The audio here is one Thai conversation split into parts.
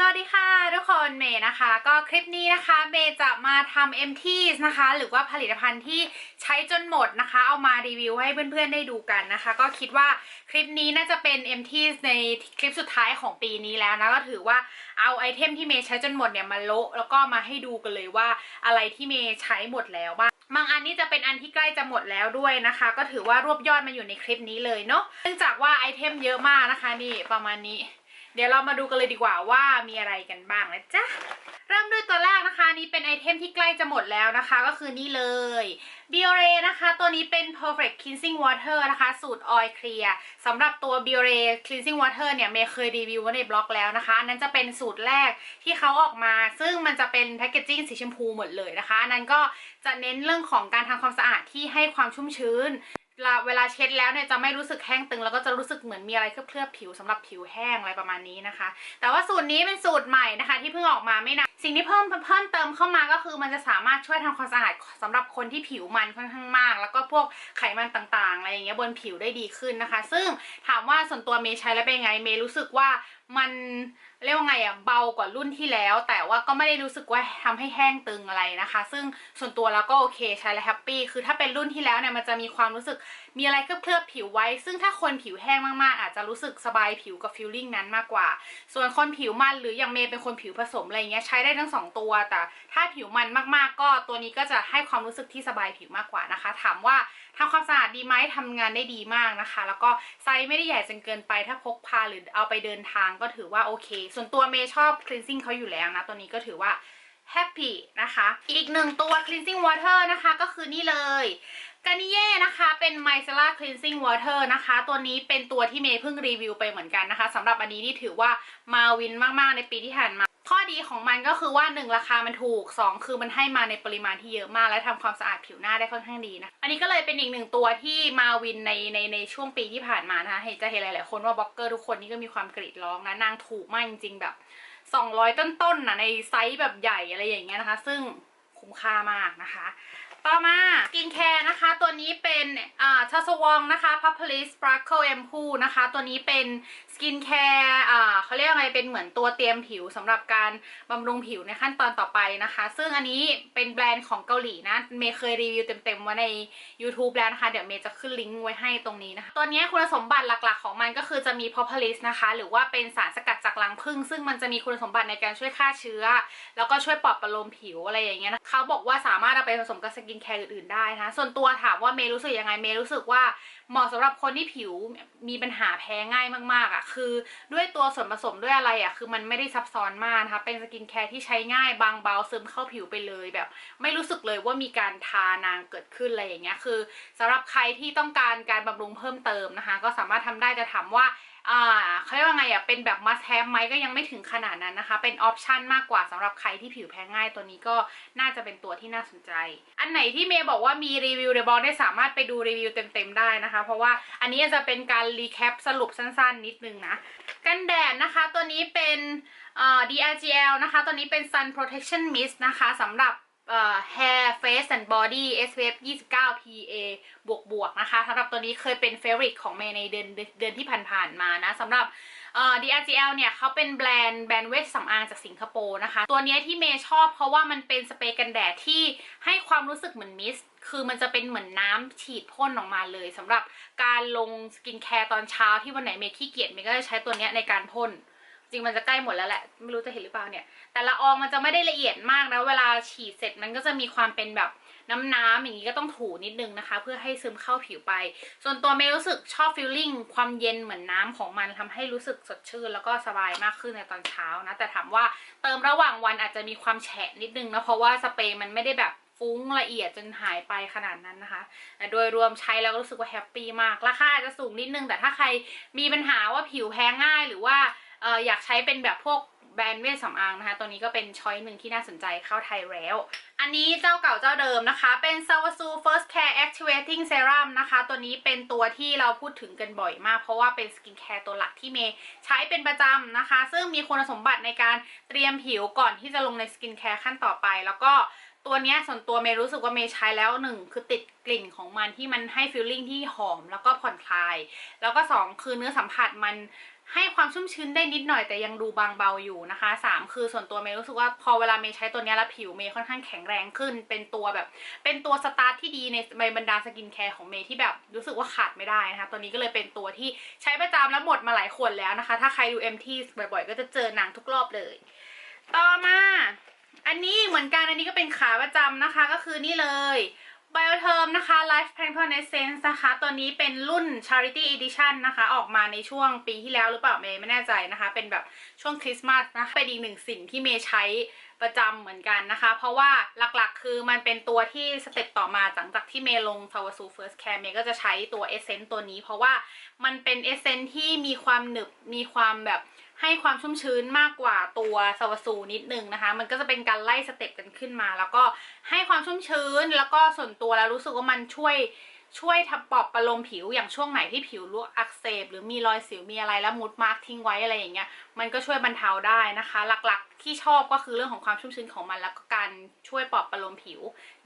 สวัสดีค่ะทุกคนเมย์นะคะ ก็คลิปนี้นะคะเมย์จะมาทำ MT นะคะ หรือว่าผลิตภัณฑ์ที่ใช้จนหมดนะคะ เอามารีวิวให้เพื่อนๆได้ดูกันนะคะ ก็คิดว่าคลิปนี้น่าจะเป็น MT ในคลิปสุดท้ายของปีนี้แล้วนะก็ถือว่าเอาไอเทมที่เมย์ใช้จนหมดเนี่ยมาโละแล้วก็มาให้ดูกันเลยว่าอะไรที่เมย์ใช้หมดแล้วบ้างบางอันนี่จะเป็นอันที่ใกล้จะหมดแล้วด้วยนะคะ ก็ถือว่ารวบยอดมาอยู่ในคลิปนี้เลยเนาะเนื่องจากว่าไอเทมเยอะมากนะคะนี่ประมาณนี้ เดี๋ยวเรามาดูกันเลยดีกว่าว่ามีอะไรกันบ้างนะจ๊ะเริ่มด้วยตัวแรกนะคะนี่เป็นไอเทมที่ใกล้จะหมดแล้วนะคะ ก็คือนี่เลย b i o r e นะคะ ตัวนี้เป็น perfect cleansing water นะคะ สูตร oil clear สำหรับตัว b i o r e cleansing water เนี่ยเมย์เคยรีวิวไว้ในบล็อกแล้วนะคะอันนั้นจะเป็นสูตรแรกที่เขาออกมา ซึ่งมันจะเป็นแพคเกจจิ้งสีชมพูหมดเลยนะคะอันนั้นก็จะเน้นเรื่องของการทำความสะอาดที่ให้ความชุ่มชื้น เวลาเวลาเช็ดแล้วเนี่ยจะไม่รู้สึกแห้งตึง แล้วก็จะรู้สึกเหมือนมีอะไรเคลือบๆผิวสำหรับผิวแห้งอะไรประมาณนี้นะคะ แต่ว่าสูตรนี้เป็นสูตรใหม่นะคะ ที่เพิ่งออกมาไม่นานสิ่งที่เพิ่มเพิ่มเติมเข้ามาก็คือมันจะสามารถช่วยทำความสะอาดสำหรับคนที่ผิวมันค่อนข้างมาก แล้วก็พวกไขมันต่างๆอะไรอย่างเงี้ยบนผิวได้ดีขึ้นนะคะ ซึ่งถามว่าส่วนตัวเมย์ใช้แล้วเป็นไงเมย์รู้สึกว่ามัน เรียกว่าไงอะเบากว่ารุ่นที่แล้ว แต่ว่าก็ไม่ได้รู้สึกว่าทำให้แห้งตึงอะไรนะคะ ซึ่งส่วนตัวแล้วก็โอเคใช้แล้วแฮปปี้คือถ้าเป็นรุ่นที่แล้วเนี่ยมันจะมีความรู้สึกมีอะไรเคลือบผิวไว้ ซึ่งถ้าคนผิวแห้งมากๆ อาจจะรู้สึกสบายผิวกับฟิลลิ่งนั้นมากกว่า ส่วนคนผิวมันหรืออย่างเมย์เป็นคนผิวผสมอะไรเงี้ยใช้ได้ทั้งสองตัว แต่ถ้าผิวมันมากๆ ก็ตัวนี้ก็จะให้ความรู้สึกที่สบายผิวมากกว่านะคะ ถามว่าทำความสะอาดดีไหมทำงานได้ดีมากนะคะ แล้วก็ไซส์ไม่ได้ใหญ่จนเกินไป ถ้าพกพาหรือเอาไปเดินทางก็ถือว่าโอเคส่วนตัวเมย์ชอบ cleansing เขาอยู่แล้วนะ ตัวนี้ก็ถือว่า happy นะคะ อีกหนึ่งตัว cleansing water นะคะก็คือนี่เลยกานิเย่นะคะเป็น micellar cleansing water นะคะ ตัวนี้เป็นตัวที่เมย์เพิ่งรีวิวไปเหมือนกันนะคะสำหรับอันนี้นี่ถือว่ามาวินมาก ๆ ในปีที่ผ่านมา ข้อดีของมันก็คือว่า 1 ราคามันถูก 2 คือมันให้มาในปริมาณที่เยอะมาก และทำความสะอาดผิวหน้าได้ค่อนข้างดีนะ อันนี้ก็เลยเป็นอีกหนึ่งตัวที่มาวินในในในช่วงปีที่ผ่านมานะคะเห็นจะเห็นหลายๆคนว่าบล็อกเกอร์ทุกคนนี่ก็มีความกรีดร้องนะนางถูกมากจริงๆแบบ 200 ต้นๆนะในไซส์แบบใหญ่อะไรอย่างเงี้ยนะคะ ซึ่งคุ้มค่ามากนะคะ ต่อมาสกินแคร์นะคะ ตัวนี้เป็นอ่าชาสวองนะคะ p u p i l i s Sparkle a m p o o นะคะ ตัวนี้เป็น กินแคร์อ่าเขาเรียกอะไรเป็นเหมือนตัวเตรียมผิวสำหรับการบำรุงผิวในขั้นตอนต่อไปนะคะ ซึ่งอันนี้เป็นแบรนด์ของเกาหลีนะ เมย์เคยรีวิวเต็มๆไว้ใน YouTube แล้วนะคะ เดี๋ยวเมย์จะขึ้นลิงก์ไว้ให้ตรงนี้นะคะ ตัวนี้คุณสมบัติหลักๆของมันก็คือจะมี p o p i l i s นะคะ หรือว่าเป็นสารสกัดจากรังผึ้งซึ่งมันจะมีคุณสมบัติในการช่วยฆ่าเชื้อ แล้วก็ช่วยปลอบประโลมผิวอะไรอย่างเงี้ยนะเขาบอกว่าสามารถเอาไปผสมกับสกินแคร์อื่นๆได้นะคะส่วนตัวถามว่าเมย์รู้สึกยังไงเมย์รู้สึกว่า เหมาะสำหรับคนที่ผิวมีปัญหาแพ้ง่ายมากๆอะคือด้วยตัวส่วนผสมด้วยอะไรอะคือมันไม่ได้ซับซ้อนมากนะคะเป็นสกินแคร์ที่ใช้ง่ายบางเบาซึมเข้าผิวไปเลยแบบ ไม่รู้สึกเลยว่ามีการทานางเกิดขึ้นอะไรอย่างเงี้ยคือสำหรับใครที่ต้องการการบำรุงเพิ่มเติมนะคะ ก็สามารถทำได้จะถามว่าอ่าเขาเรียกว่าไงอะเป็นแบบ must have ไหมก็ยังไม่ถึงขนาดนั้นนะคะ เป็นออปชันมากกว่าสำหรับใครที่ผิวแพ้ง่ายตัวนี้ก็น่าจะเป็นตัวที่น่าสนใจ อันไหนที่เมย์บอกว่ามีรีวิวในบอกได้สามารถไปดูรีวิวเต็มๆได้นะคะ เพราะว่าอันนี้จะเป็นการรีแคปสรุปสั้นๆ นิดนึงนะ กันแดดนะคะตัวนี้เป็นเอ่อ DRGL นะคะตัวนี้เป็น Sun Protection Mist นะคะสำหรับ hair face and body SPF 29 PA บวกบวกๆนะคะสำหรับตัวนี้เคยเป็น favorite ของเมย์ในเดือนเดือนที่ผ่านๆมานะสำหรับ DRGL เนี่ยเขาเป็นแบรนด์แบรนด์เวชสำอางจากสิงคโปร์นะคะ ตัวนี้ที่เมย์ชอบเพราะว่ามันเป็นสเปรย์กันแดดที่ให้ความรู้สึกเหมือนมิสคือมันจะเป็นเหมือนน้ำฉีดพ่นออกมาเลยสำหรับการลงสกินแคร์ตอนเช้าที่วันไหนเมย์ขี้เกียจเมย์ก็จะใช้ตัวนี้ในการพ่น จริงมันจะใกล้หมดแล้วแหละ ไม่รู้จะเห็นหรือเปล่าเนี่ย แต่ละอองมันจะไม่ได้ละเอียดมากนะ เวลาฉีดเสร็จมันก็จะมีความเป็นแบบน้ำน้ำๆอย่างนี้ก็ต้องถูนิดนึงนะคะ เพื่อให้ซึมเข้าผิวไป ส่วนตัวเมย์รู้สึกชอบฟีลลิ่งความเย็นเหมือนน้ำของมันทำให้รู้สึกสดชื่น แล้วก็สบายมากขึ้นในตอนเช้านะ แต่ถามว่าเติมระหว่างวันอาจจะมีความแฉะนิดนึงนะเพราะว่าสเปรย์มันไม่ได้แบบฟุ้งละเอียดจนหายไปขนาดนั้นนะคะ แต่โดยรวมใช้แล้วก็รู้สึกว่าแฮปปี้มาก ราคาอาจจะสูงนิดนึง แต่ถ้าใครมีปัญหาว่าผิวแพ้ง่ายหรือว่า เอออยากใช้เป็นแบบพวกแบรนด์เวชสำอางนะคะ ตัวนี้ก็เป็นช้อยหนึ่งที่น่าสนใจเข้าไทยแล้ว อันนี้เจ้าเก่าเจ้าเดิมนะคะ เป็น s a w a s u First Care Activating Serum นะคะ ตัวนี้เป็นตัวที่เราพูดถึงกันบ่อยมาก เพราะว่าเป็นสกินแคร์ตัวหลักที่เมย์ใช้เป็นประจำนะคะ ซึ่งมีคุณสมบัติในการเตรียมผิวก่อนที่จะลงในสกินแคร์ขั้นต่อไป แล้วก็ตัวนี้ส่วนตัวเมย์รู้สึกว่าเมย์ใช้แล้วหนึ่งคือติดกลิ่นของมันที่มันให้ฟีลลิ่งที่หอมแล้วก็ผ่อนคลาย แล้วก็สองคือเนื้อสัมผัสมัน ให้ความชุ่มชื้นได้นิดหน่อยแต่ยังดูบางเบาอยู่นะคะสามคือส่วนตัวเมย์รู้สึกว่าพอเวลาเมย์ใช้ตัวนี้แล้วผิวเมย์ค่อนข้างแข็งแรงขึ้น เป็นตัวแบบ เป็นตัวสตาร์ทที่ดีในในบรรดาสกินแคร์ของเมย์ที่แบบรู้สึกว่าขาดไม่ได้นะคะตัวนี้ก็เลยเป็นตัวที่ใช้ประจำแล้วหมดมาหลายขวดแล้วนะคะ ถ้าใครดู MT บ่อยๆ ก็จะเจอนางทุกรอบเลย ต่อมา อันนี้เหมือนกันอันนี้ก็เป็นขาประจำนะคะ ก็คือนี่เลย Bioterm นะคะ Life Plankton Essence นะคะ ตัวนี้เป็นรุ่น Charity Edition นะคะ ออกมาในช่วงปีที่แล้วหรือเปล่าเมย์ไม่แน่ใจนะคะ เป็นแบบช่วงคริสต์มาสนะคะ เป็นอีกหนึ่งสิ่งที่เมย์ใช้ประจำเหมือนกันนะคะ เพราะว่าหลักๆ คือมันเป็นตัวที่สเต็ปต่อมาหลังจากที่เมย์ลง s a w a s u First Care เมย์ก็จะใช้ตัว Essence ตัวนี้ เพราะว่ามันเป็น Essence ที่มีความหนึบมีความแบบ ให้ความชุ่มชื้นมากกว่าตัวสวาสูนิดนึงนะคะ มันก็จะเป็นการไล่สเต็ปกันขึ้นมา แล้วก็ให้ความชุ่มชื้นแล้วก็ส่วนตัวแล้วรู้สึกว่ามันช่วยช่วยทับปอบประโลมผิวอย่างช่วงไหนที่ผิวลวกอักเสบ หรือมีรอยสิวมีอะไรแล้วมุดมาร์กทิ้งไว้อะไรอย่างเงี้ยมันก็ช่วยบรรเทาได้นะคะ หลักๆที่ชอบก็คือเรื่องของความชุ่มชื้นของมันแล้วก็การช่วยปอบประโลมผิว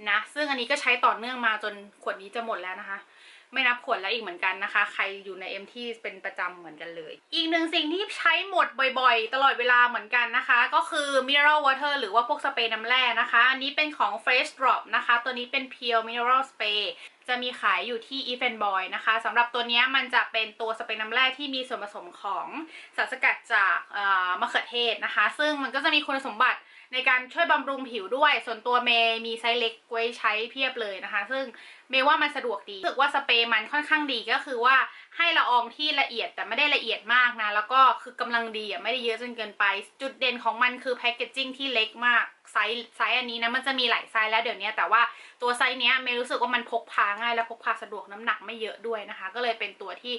นะซึ่งอันนี้ก็ใช้ต่อเนื่องมาจนขวดนี้จะหมดแล้วนะคะ ไม่นับขวดแล้วอีกเหมือนกันนะคะ ใครอยู่ใน M ที่เป็นประจำเหมือนกันเลย อีกหนึ่งสิ่งที่ใช้หมดบ่อยๆ ตลอดเวลาเหมือนกันนะคะ ก็คือ mineral water หรือว่าพวกสเปรย์น้ำแร่นะคะ อันนี้เป็นของ Fresh Drop นะคะ ตัวนี้เป็น Pure Mineral Spray จะมีขายอยู่ที่ e f e n Boy นะคะสำหรับตัวนี้มันจะเป็นตัวสเปรย์น้ำแร่ที่มีส่วนผสมของสารสกัดจากมะเขือเทศนะคะ ซึ่งมันก็จะมีคุณสมบัติ ในการช่วยบำรุงผิวด้วย ส่วนตัวเมย์มีไซส์เล็กไว้ใช้เพียบเลยนะคะ ซึ่งเมย์ว่ามันสะดวกดีรู้สึกว่าสเปรย์มันค่อนข้างดีก็คือว่าให้ละอองที่ละเอียดแต่ไม่ได้ละเอียดมากนะ แล้วก็คือกำลังดีอะไม่ได้เยอะจนเกินไป จุดเด่นของมันคือแพคเกจจิ้งที่เล็กมากไซส์ไซส์อันนี้นะมันจะมีหลายไซส์แล้วเดี๋ยวนี้แต่ว่าตัวไซส์เนี้ยเมย์รู้สึกว่ามันพกพาง่ายและพกพาสะดวกน้ำหนักไม่เยอะด้วยนะคะ ก็เลยเป็นตัวที่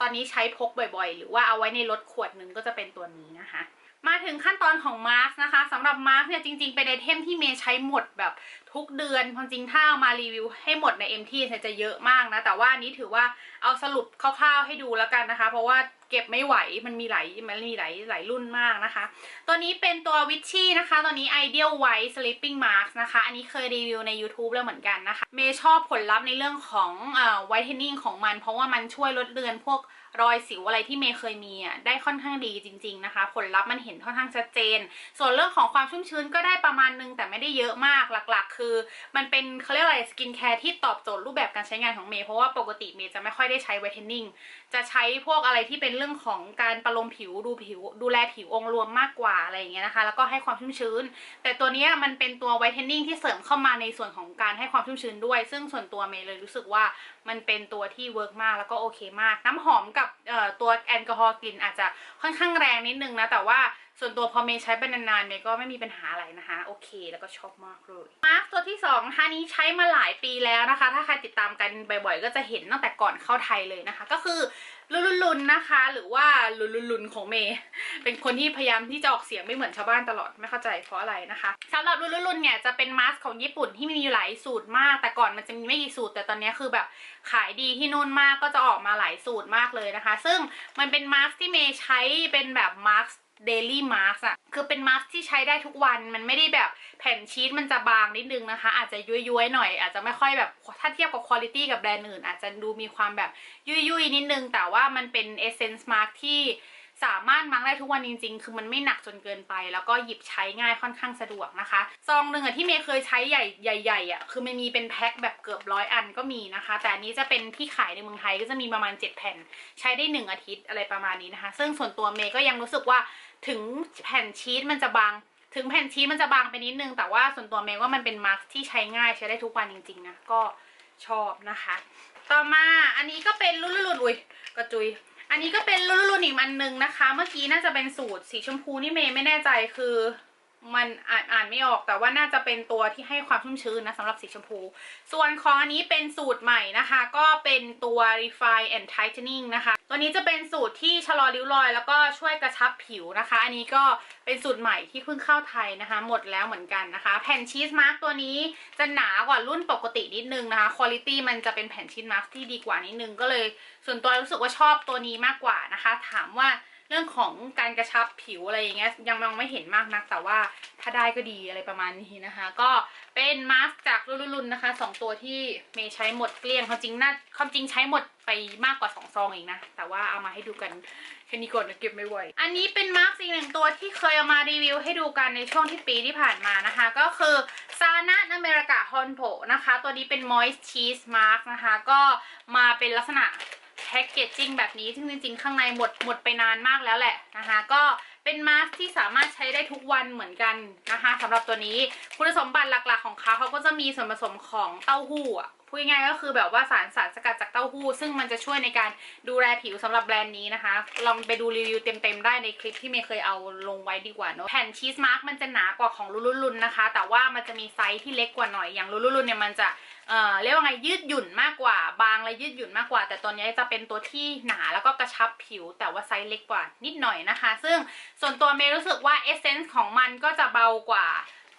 ตอนนี้ใช้พกบ่อยๆ หรือว่าเอาไว้ในรถขวดหนึ่งก็จะเป็นตัวนี้นะคะ มาถึงขั้นตอนของมาร์กนะคะสำหรับมาร์กเนี่ยจริงๆเป็นไอเทมที่เมย์ใช้หมดแบบ ทุกเดือนความจริงถ้าเอามารีวิวให้หมดใน MT เนี่จะเยอะมากนะ แต่ว่านนี้ถือว่าเอาสรุปคร่าวๆให้ดูแล้วกันนะคะ เพราะว่าเก็บไม่ไหวมันมีหลายมันมีหลายหลายรุ่นมากนะคะ ตัวนี้เป็นตัววิชชี่นะคะ ตัวนี้ Ideal White Sleeping Mask นะคะ อันนี้เคยรีวิวใน YouTube แล้วเหมือนกันนะคะ เมย์ชอบผลลัพธ์ในเรื่องของเอ่อ whitening ของมัน เพราะว่ามันช่วยลดเลือนพวกรอยสิวอะไรที่เมย์เคยมีอะได้ค่อนข้างดีจริง ๆนะคะ ผลลัพธ์มันเห็นค่อนข้างชัดเจน ส่วนเรื่องของความชุ่มชื้นก็ได้ประมาณนึงแต่ไม่ได้เยอะมากหลัก ๆ คือมันเป็นเขาเรียกอะไรสกินแคร์ที่ตอบโจทย์รูปแบบการใช้งานของเมย์เพราะว่าปกติเมย์จะไม่ค่อยได้ใช้ไวท์เทนนิ่ง จะใช้พวกอะไรที่เป็นเรื่องของการประลมผิวดูผิว ดูแลผิวองค์รวมมากกว่าอะไรอย่างเงี้ยนะคะ แล้วก็ให้ความชุ่มชื้น แต่ตัวเนี้ยมันเป็นตัวไวท์เทนนิ่งที่เสริมเข้ามาในส่วนของการให้ความชุ่มชื้นด้วย ซึ่งส่วนตัวเมย์เลยรู้สึกว่ามันเป็นตัวที่เวิร์กมากแล้วก็โอเคมาก น้ำหอมกับตัวแอลกอฮอล์กลิ่นอาจจะค่อนข้างแรงนิดนึงนะแต่ว่าส่วนตัวพอเมย์ใช้ไปนานๆเมย์ก็ไม่มีปัญหาอะไรนะคะ โอเค แล้วก็ชอบมากเลยมาร์กตัวที่2นะคะนี้ใช้มาหลายปีแล้วนะคะ ถ้าใครติดตามกันบ่อยๆ ก็จะเห็นตั้งแต่ก่อนเข้าไทยเลยนะคะ ก็คือลุนลุนนะคะ หรือว่าลุนลุนๆของเมย์เป็นคนที่พยายามที่จะออกเสียงไม่เหมือนชาวบ้านตลอดไม่เข้าใจเพราะอะไรนะคะสำหรับลุนลุนเนี่ยจะเป็นมาสก์ของญี่ปุ่นที่มีอยู่หลายสูตรมาก แต่ก่อนมันจะมีไม่กี่สูตร แต่ตอนนี้คือแบบขายดีที่นู่นมากก็จะออกมาหลายสูตรมากเลยนะคะ ซึ่งมันเป็นมาสก์ที่เมย์ใช้เป็นแบบมาส ก์ daily mask อะคือเป็นมาสก์ที่ใช้ได้ทุกวันมันไม่ได้แบบแผ่นชีสมันจะบางนิดนึงนะคะ อาจจะย้วยๆหน่อย อาจจะไม่ค่อยแบบถ้าเทียบกับคุณภาพกับแบรนด์อื่น อาจจะดูมีความแบบยุ่ยๆนิดนึง แต่ว่ามันเป็น essence mask ที่ สามารถมาร์กได้ทุกวันจริง ๆ คือมันไม่หนักจนเกินไป แล้วก็หยิบใช้ง่ายค่อนข้างสะดวกนะคะซองหนึ่งอะที่เมย์เคยใช้ใหญ่ใหญ่ๆอะคือมันมีเป็นแพ็คแบบเกือบร้อยอันก็มีนะคะ แต่อันนี้จะเป็นที่ขายในเมืองไทยก็จะมีประมาณ 7 แผ่น ใช้ได้หนึ่งอาทิตย์อะไรประมาณนี้นะคะ ซึ่งส่วนตัวเมย์ก็ยังรู้สึกว่าถึงแผ่นชีสมันจะบางถึงแผ่นชีสมันจะบางไปนิดนึง แต่ว่าส่วนตัวเมย์ว่ามันเป็นมาร์กที่ใช้ง่ายใช้ได้ทุกวันจริงๆนะก็ชอบนะคะ ต่อมาอันนี้ก็เป็นรุ่นรุ่นอุ้ยกระจุย อันนี้ก็เป็นรุ่นรุ่นอีกอันหนึ่งนะคะ เมื่อกี้น่าจะเป็นสูตรสีชมพูนี่เมย์ไม่แน่ใจคือมันอ่านอ่านไม่ออกแต่ว่าน่าจะเป็นตัวที่ให้ความชุ่มชื้นนะสำหรับสีชมพู ส่วนของอันนี้เป็นสูตรใหม่นะคะ ก็เป็นตัว refine and tightening นะคะ ตัวนี้จะเป็นสูตรที่ชะลอริ้วรอย แล้วก็ช่วยกระชับผิวนะคะ อันนี้ก็เป็นสูตรใหม่ที่เพิ่งเข้าไทยนะคะ หมดแล้วเหมือนกันนะคะ แผ่นชีสมาร์กตัวนี้จะหนากว่ารุ่นปกตินิดนึงนะคะคุณภาพมันจะเป็นแผ่นชีสมาร์กที่ดีกว่านิดนึงก็เลย ส่วนตัวรู้สึกว่าชอบตัวนี้มากกว่านะคะ ถามว่า รื่องของการกระชับผิวอะไรอย่างเงี้ยยังมองไม่เห็นมากนักแต่ว่าถ้าได้ก็ดีอะไรประมาณนี้นะคะ ก็เป็นมาสก์จากลุนๆนะคะสองตัวที่เมย์ใช้หมดเกลี้ยงความจริงน่าความจริงใช้หมดไปมากกว่าสองซองเองนะ แต่ว่าเอามาให้ดูกันแค่นี้ก่อนนะเก็บไม่ไหวอันนี้เป็นมาสก์อีกหนึ่งตัวที่เคยเอามารีวิวให้ดูกันในช่วงที่ปีที่ผ่านมานะคะ ก็คือซานะอเมริกาฮอนโผนะคะ ตัวนี้เป็น moist cheese mask นะคะ ก็มาเป็นลักษณะ พ็กเกจจิ้งแบบนี้ซึ่งจริงๆ ข้างในหมดหมดไปนานมากแล้วแหละนะคะ ก็เป็นมาสก์ที่สามารถใช้ได้ทุกวันเหมือนกันนะคะสำหรับตัวนี้คุณสมบัติหลักๆของเขาเขาก็จะมีส่วนผสมของเต้าหู้อะ พูดง่ายก็คือแบบว่าสารสารสกัดจากเต้าหู้ ซึ่งมันจะช่วยในการดูแลผิวสำหรับแบรนด์นี้นะคะ ลองไปดูรีวิวเต็มๆได้ในคลิปที่เมย์เคยเอาลงไว้ดีกว่าเนอะแผ่นชีสมาร์กมันจะหนากว่าของลุลุนๆนะคะ แต่ว่ามันจะมีไซส์ที่เล็กกว่าหน่อยอย่างลุลุนเนี่ยมันจะเอ่อเรียกว่าไงยืดหยุ่นมากกว่า บางและยืดหยุ่นมากกว่า แต่ตัวนี้จะเป็นตัวที่หนาแล้วก็กระชับผิว แต่ว่าไซส์เล็กกว่านิดหน่อยนะคะ ซึ่งส่วนตัวเมย์รู้สึกว่าเอเซนส์ของมันก็จะเบากว่า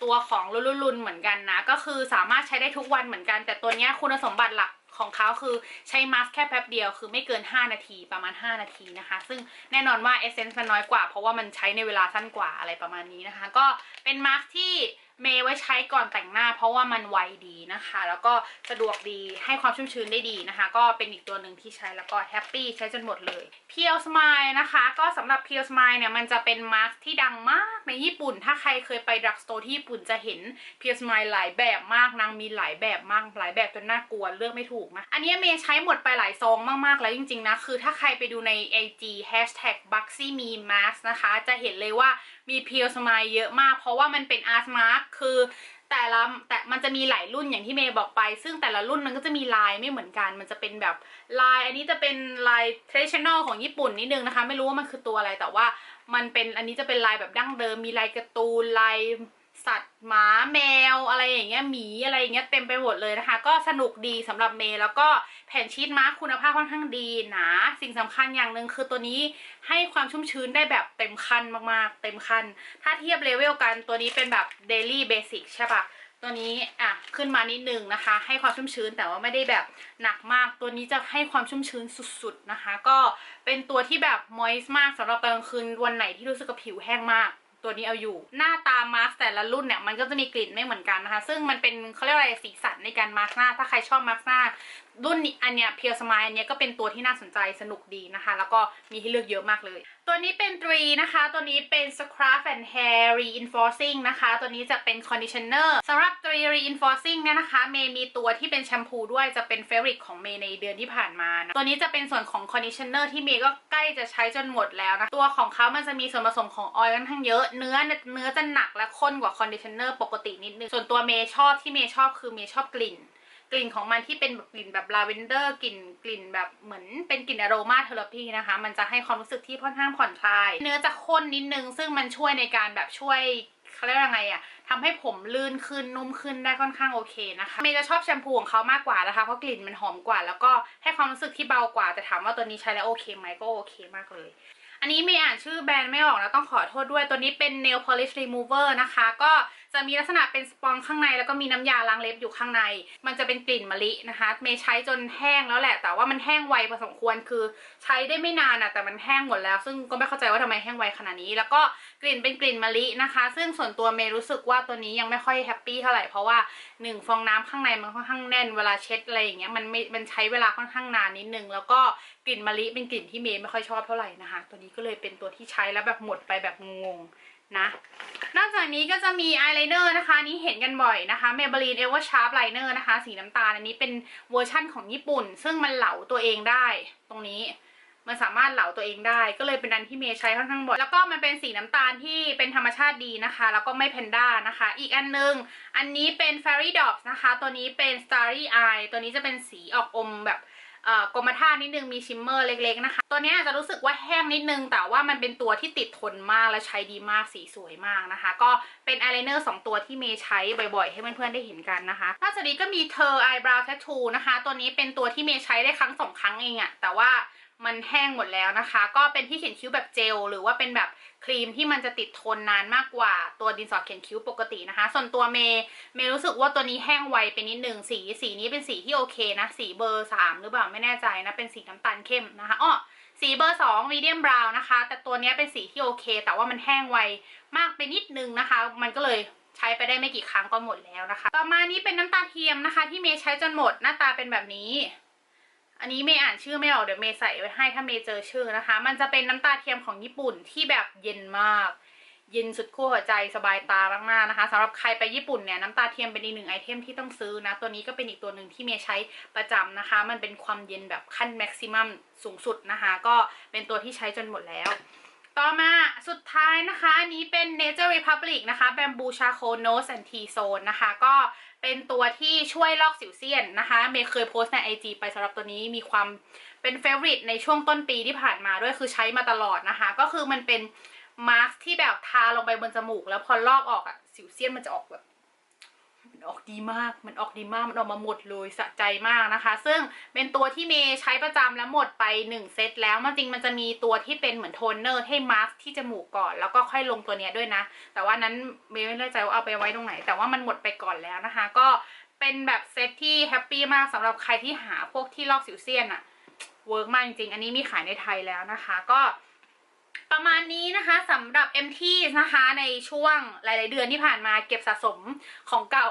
ตัวของลุลุลุนเหมือนกันนะ ก็คือสามารถใช้ได้ทุกวันเหมือนกัน แต่ตัวนี้คุณสมบัติหลักของเขาคือใช้มาสแค่แป๊บเดียวคือไม่เกิน 5 นาทีประมาณ 5 นาทีนะคะ ซึ่งแน่นอนว่าเอเซนส์มันน้อยกว่า เพราะว่ามันใช้ในเวลาสั้นกว่าอะไรประมาณนี้นะคะ ก็เป็นมาสที่ เมย์ไว้ใช้ก่อนแต่งหน้า เพราะว่ามันไวดีนะคะ แล้วก็สะดวกดีให้ความชุ่มชื้นได้ดีนะคะ ก็เป็นอีกตัวหนึ่งที่ใช้แล้วก็แฮปปี้ใช้จนหมดเลยเพียวสมายนะคะ ก็สำหรับเพียวสมายเนี่ยมันจะเป็นมาสก์ที่ดังมากในญี่ปุ่น ถ้าใครเคยไปดรักสโตร์ที่ญี่ปุ่นจะเห็นเพียวสมายหลายแบบมากนางมีหลายแบบมากหลายแบบจนน่ากลัวเลือกไม่ถูกนะอันนี้เมย์ใช้หมดไปหลายซองมากๆแล้วจริงๆนะคือถ้าใครไปดูใน IG hashtag b u x y m e m a s นะคะ จะเห็นเลยว่ามีเพียวสมายเยอะมาก เพราะว่ามันเป็นอาร์ตมาร์คคือแต่ละแต่มันจะมีหลายรุ่นอย่างที่เมย์บอกไป ซึ่งแต่ละรุ่นมันก็จะมีลายไม่เหมือนกัน มันจะเป็นแบบลาย อันนี้จะเป็นลาย traditional ของญี่ปุ่นนิดนึงนะคะ ไม่รู้ว่ามันคือตัวอะไรแต่ว่ามันเป็นอันนี้จะเป็นลายแบบดั้งเดิม มีลายการ์ตูนลาย สัตว์หมาแมวอะไรอย่างเงี้ยหมีอะไรอย่างเงี้ยเต็มไปหมดเลยนะคะ ก็สนุกดีสำหรับเมย์แล้วก็แผ่นชีทมาร์คคุณภาพค่อนข้างดีหนาสิ่งสำคัญอย่างหนึ่งคือตัวนี้ให้ความชุ่มชื้นได้แบบเต็มขั้นมากๆ เต็มขั้นถ้าเทียบเลเวลกันตัวนี้เป็นแบบ daily basic ใช่ปะตัวนี้อะขึ้นมานิดนึงนะคะ ให้ความชุ่มชื้นแต่ว่าไม่ได้แบบหนักมาก ตัวนี้จะให้ความชุ่มชื้นสุดๆนะคะ ก็เป็นตัวที่แบบ moist มากสำหรับตอนกลางคืนวันไหนที่รู้สึกกับผิวแห้งมาก ตัวนี้เอาอยู่ หน้าตามาร์กแต่ละรุ่นเนี่ยมันก็จะมีกลิ่นไม่เหมือนกันนะคะ ซึ่งมันเป็นเขาเรียกอะไรสีสันในการมาร์กหน้า ถ้าใครชอบมาร์กหน้า รุ่นนี้อันเนี้ยเพียวสมายอันเนี้ยก็เป็นตัวที่น่าสนใจสนุกดีนะคะ แล้วก็มีให้เลือกเยอะมากเลย ตัวนี้เป็น3นะคะ ตัวนี้เป็น Scrub and Hair Reinforcing นะคะ ตัวนี้จะเป็น Conditioner สำหรับ3 Reinforcing เนี่ยนะคะ เมย์มีตัวที่เป็นแชมพูด้วย จะเป็น Favorite ของเมย์ในเดือนที่ผ่านมานะ ตัวนี้จะเป็นส่วนของ Conditioner ที่เมย์ก็ใกล้จะใช้จนหมดแล้วนะ ตัวของเขามันจะมีส่วนผสมของออยล์ค่อนข้างเยอะ เนื้อเนื้อจะหนักและข้นกว่า Conditioner ปกตินิดนึง ส่วนตัวเมย์ชอบที่เมย์ชอบคือเมย์ชอบกลิ่น กลิ่นของมันที่เป็นแบบกลิ่นแบบลาเวนเดอร์กลิ่นกลิ่นแบบเหมือนเป็นกลิ่นอโรมาเทอราพีนะคะ มันจะให้ความรู้สึกที่ค่อนข้างผ่อนคลาย เนื้อจะข้นนิดนึง ซึ่งมันช่วยในการแบบช่วยเขาเรียกว่าไงอะทำให้ผมลื่นขึ้นนุ่มขึ้นได้ค่อนข้างโอเคนะคะเมย์จะชอบแชมพูของเขามากกว่านะคะเพราะกลิ่นมันหอมกว่า แล้วก็ให้ความรู้สึกที่เบากว่าแต่ถามว่าตัวนี้ใช้แล้วโอเคไหมก็โอเคมากเลย อันนี้ไม่อ่านชื่อแบรนด์ไม่ออกนะต้องขอโทษด้วยตัวนี้เป็น nail polish remover นะคะ ก็จะมีลักษณะเป็นสปองข้างในแล้วก็มีน้ำยาล้างเล็บอยู่ข้างใน มันจะเป็นกลิ่นมะลินะคะ เมย์ใช้จนแห้งแล้วแหละ แต่ว่ามันแห้งไวพอสมควรคือ ใช้ได้ไม่นานอะแต่มันแห้งหมดแล้ว ซึ่งก็ไม่เข้าใจว่าทำไมแห้งไวขนาดนี้ แล้วก็กลิ่นเป็นกลิ่นมะลินะคะ ซึ่งส่วนตัวเมย์รู้สึกว่าตัวนี้ยังไม่ค่อยแฮปปี้เท่าไหร่เพราะว่าหนึ่งฟองน้ำข้างในมันค่อนข้างแน่นเวลาเช็ดอะไรอย่างเงี้ยมันไม่มันใช้เวลาค่อนข้างนานนิดนึง แล้วก็กลิ่นมะลิเป็นกลิ่นที่เมย์ไม่ค่อยชอบเท่าไหร่นะคะ ตัวนี้ก็เลยเป็นตัวที่ใช้แล้วแบบหมดไปแบบงงๆ นะนอกจากนี้ก็จะมีอายไลเนอร์นะคะนี้เห็นกันบ่อยนะคะ Maybelline Ever Sharp Liner นะคะ สีน้ำตาลอันนี้เป็นเวอร์ชั่นของญี่ปุ่น ซึ่งมันเหลาตัวเองได้ตรงนี้มันสามารถเหลาตัวเองได้ ก็เลยเป็นอันที่เมย์ใช้ค่อนข้างบ่อย แล้วก็มันเป็นสีน้ำตาลที่เป็นธรรมชาติดีนะคะ แล้วก็ไม่แพนด้านะคะ อีกอันนึง อันนี้เป็น Fairy Drops นะคะ ตัวนี้เป็น Starry Eye ตัวนี้จะเป็นสีออกอมแบบ กรมท่านิดนึงมีชิมเมอร์เล็กๆนะคะ ตัวนี้อาจจะรู้สึกว่าแห้งนิดนึง แต่ว่ามันเป็นตัวที่ติดทนมากและใช้ดีมากสีสวยมากนะคะ ก็เป็นอายไลเนอร์สองตัวที่เมย์ใช้บ่อยๆ ให้เพื่อนๆได้เห็นกันนะคะนอกจากนี้ก็มีเธอ eyebrow tattoo นะคะ ตัวนี้เป็นตัวที่เมย์ใช้ได้ครั้งสองครั้งเองอะแต่ว่ามันแห้งหมดแล้วนะคะ ก็เป็นที่เขียนคิ้วแบบเจลหรือว่าเป็นแบบ ครีมที่มันจะติดทนนานมากกว่าตัวดินสอเขียนคิ้วปกตินะคะ ส่วนตัวเมย์เมย์รู้สึกว่าตัวนี้แห้งไวไปนิดหนึ่งสี สีนี้เป็นสีที่โอเคนะ สีเบอร์สามหรือเปล่าไม่แน่ใจนะ เป็นสีน้ำตาลเข้มนะคะอ้อสีเบอร์สองมีเดียมบราวน์นะคะ แต่ตัวนี้เป็นสีที่โอเค แต่ว่ามันแห้งไวมากไปนิดนึงนะคะ มันก็เลยใช้ไปได้ไม่กี่ครั้งก็หมดแล้วนะคะ ต่อมานี้เป็นน้ำตาเทียมนะคะ ที่เมย์ใช้จนหมดหน้าตาเป็นแบบนี้ อันนี้เมย์อ่านชื่อไม่ออกเดี๋ยวเมย์ใส่ไว้ให้ถ้าเมย์เจอชื่อนะคะ มันจะเป็นน้ำตาเทียมของญี่ปุ่นที่แบบเย็นมาก เย็นสุดขั้วหัวใจสบายตามากๆนะคะสำหรับใครไปญี่ปุ่นเนี่ยน้ำตาเทียมเป็นอีกหนึ่งไอเทมที่ต้องซื้อนะ ตัวนี้ก็เป็นอีกตัวหนึ่งที่เมย์ใช้ประจำนะคะ มันเป็นความเย็นแบบขั้นแม็กซิมัมสูงสุดนะคะ ก็เป็นตัวที่ใช้จนหมดแล้ว ต่อมาสุดท้ายนะคะ อันนี้เป็น Nature Republic นะคะ Bamboo Charcoal Nose and T-Zone นะคะ ก็ เป็นตัวที่ช่วยลอกสิวเซียนนะคะเมย์เคยโพสต์ใน IG ไปสำหรับตัวนี้มีความเป็นเฟ v o r i t e ในช่วงต้นปีที่ผ่านมาด้วยคือใช้มาตลอดนะคะ ก็คือมันเป็นมาร์ที่แบบทาลงไปบนจมูก แล้วพอลอกออกอะสิวเซียนมันจะออกแบบ ออกดีมาก มันออกดีมาก มันออกมาหมดเลยสะใจมากนะคะ ซึ่งเป็นตัวที่เมย์ใช้ประจำแล้วหมดไป 1 เซตแล้วมันจริงมันจะมีตัวที่เป็นเหมือนโทนเนอร์ให้มาร์คที่จมูกก่อน แล้วก็ค่อยลงตัวเนี้ยด้วยนะ แต่ว่านั้นเมย์ไม่แน่ใจว่าเอาไปไว้ตรงไหน แต่ว่ามันหมดไปก่อนแล้วนะคะ ก็เป็นแบบเซตที่แฮปปี้มากสำหรับใครที่หาพวกที่ลอกสิวเซียนอะเวิร์กมากจริงๆ อันนี้มีขายในไทยแล้วนะคะ ก็ ประมาณนี้นะคะสำหรับ MT นะคะในช่วงหลาย ๆ เดือนที่ผ่านมาเก็บสะสมของเก่า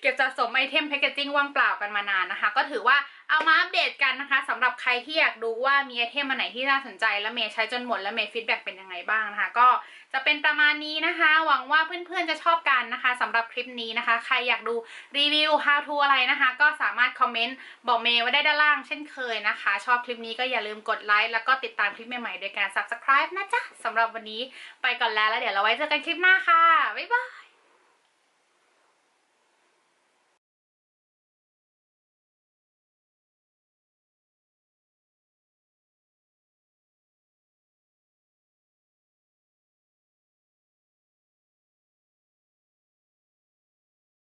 เก็บสะสมไอเทมแพคเกจจิ้งว่างเปล่ากันมานานนะคะ ก็ถือว่าเอามาอัปเดตกันนะคะสำหรับใครที่อยากดูว่ามีไอเทมอันไหนที่น่าสนใจและเมย์ใช้จนหมดและเมย์ฟีดแบ็กเป็นยังไงบ้างนะคะ ก็จะเป็นประมาณนี้นะคะ หวังว่าเพื่อน ๆ จะชอบกันนะคะสำหรับ ลิปนี้นะคะ ใครอยากดูรีวิว how to อะไรนะคะ ก็สามารถคอมเมนต์บอกเมย์ไว้ได้ด้านล่างเช่นเคยนะคะ ชอบคลิปนี้ก็อย่าลืมกดไลค์แล้วก็ติดตามคลิปใหม่ๆโดยการ subscribe นะจ๊ะสำหรับวันนี้ไปก่อนแล้วแล้วเดี๋ยวเราไว้เจอกันคลิปหน้าค่ะบ๊ายบาย